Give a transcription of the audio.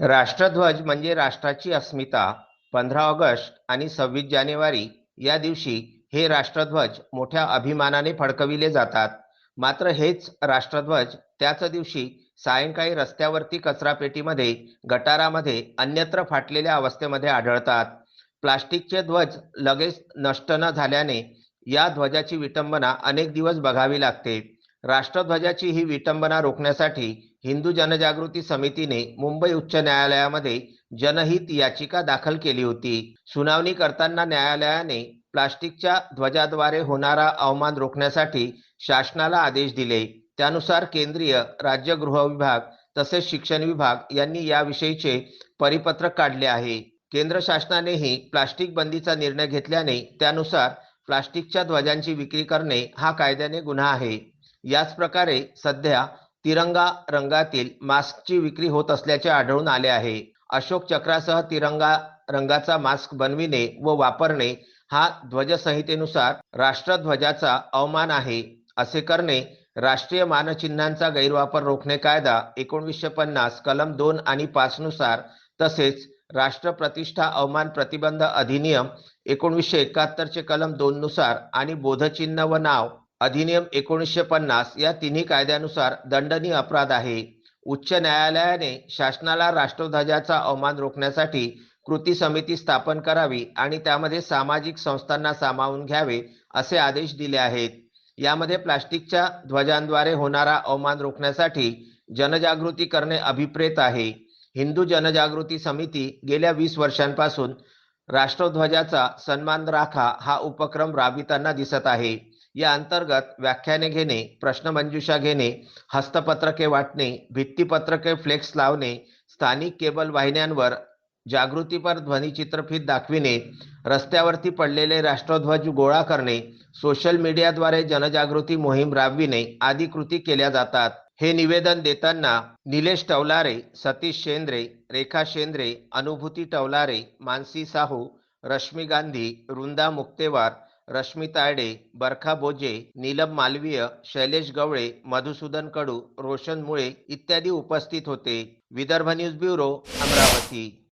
राष्ट्रध्वज म्हणजे राष्ट्राची अस्मिता पंधरा ऑगस्ट आणि सव्वीस जानेवारी या दिवशी हे राष्ट्रध्वज मोठ्या अभिमानाने फडकविले जातात. मात्र हेच राष्ट्रध्वज त्याच दिवशी सायंकाळी रस्त्यावरती कचरापेटीमध्ये गटारामध्ये अन्यत्र फाटलेल्या अवस्थेमध्ये आढळतात. प्लास्टिकचे ध्वज लगेच नष्ट न झाल्याने या ध्वजाची विटंबना अनेक दिवस बघावी लागते. राष्ट्रध्वजाची ही विटंबना रोखण्यासाठी हिंदू जनजागृती समितीने मुंबई उच्च न्यायालयामध्ये जनहित याचिका दाखल केली होती. सुनावणी करताना न्यायालयाने प्लास्टिकच्या ध्वजाद्वारे होणारा अवमान रोखण्यासाठी शासनाला आदेश दिले. त्यानुसार केंद्रीय राज्य गृह विभाग तसेच शिक्षण विभाग यांनी याविषयीचे परिपत्रक काढले आहे. केंद्र शासनानेही प्लास्टिक बंदीचा निर्णय घेतल्याने त्यानुसार प्लास्टिकच्या ध्वजांची विक्री करणे हा कायद्याने गुन्हा आहे. याच प्रकारे सध्या तिरंगा रंगातील मास्कची विक्री होत असल्याचे आढळून आले आहे. अशोक चक्रासह तिरंगा रंगाचा मास्क बनविणे व वापरणे हा ध्वजसंहितेनुसार राष्ट्रध्वजाचा अवमान आहे. असे करणे राष्ट्रीय मानचिन्हांचा गैरवापर रोखणे कायदा एकोणीसशे पन्नास कलम दोन आणि पाच नुसार तसेच राष्ट्र प्रतिष्ठा अवमान प्रतिबंध अधिनियम एकोणीसशे एकाहत्तरचे कलम दोन नुसार आणि बोधचिन्ह व नाव अधिनियम एकोणीसशे पन्नास या तिन्ही कायद्यानुसार दंडनीय अपराध आहे. उच्च न्यायालयाने शासनाला राष्ट्रध्वजाचा अवमान रोखण्यासाठी कृती समिती स्थापन करावी आणि त्यामध्ये सामाजिक संस्थांना सामावून घ्यावे असे आदेश दिले आहेत. यामध्ये प्लास्टिकच्या ध्वजांद्वारे होणारा अवमान रोखण्यासाठी जनजागृती करणे अभिप्रेत आहे. हिंदू जनजागृती समिती गेल्या वीस वर्षांपासून राष्ट्रध्वजाचा सन्मान राखा हा उपक्रम राबविताना दिसत आहे. या अंतर्गत व्याख्याने घेणे प्रश्नमंजुषा घेणे हस्तपत्रके वाटणे भित्तीपत्रके फ्लेक्स लावणे स्थानिक केबल वाहिन्यांवर जागृतीपर ध्वनिचित्रफीत दाखविणे रस्त्यावरती पडलेले राष्ट्रध्वज गोळा करणे सोशल मीडियाद्वारे जनजागृती मोहीम राबविणे आदी कृती केल्या जातात. हे निवेदन देताना निलेश टवलारे सतीश शेंद्रे रेखा शेंद्रे अनुभूती टवलारे मानसी साहू रश्मी गांधी वृंदा मुक्तेवार रश्मी तायडे बरखा बोजे नीलम मालवीय शैलेश गवळे मधुसूदन कडू रोशन मुळे इत्यादी उपस्थित होते. Vidarbha news bureau Amravati.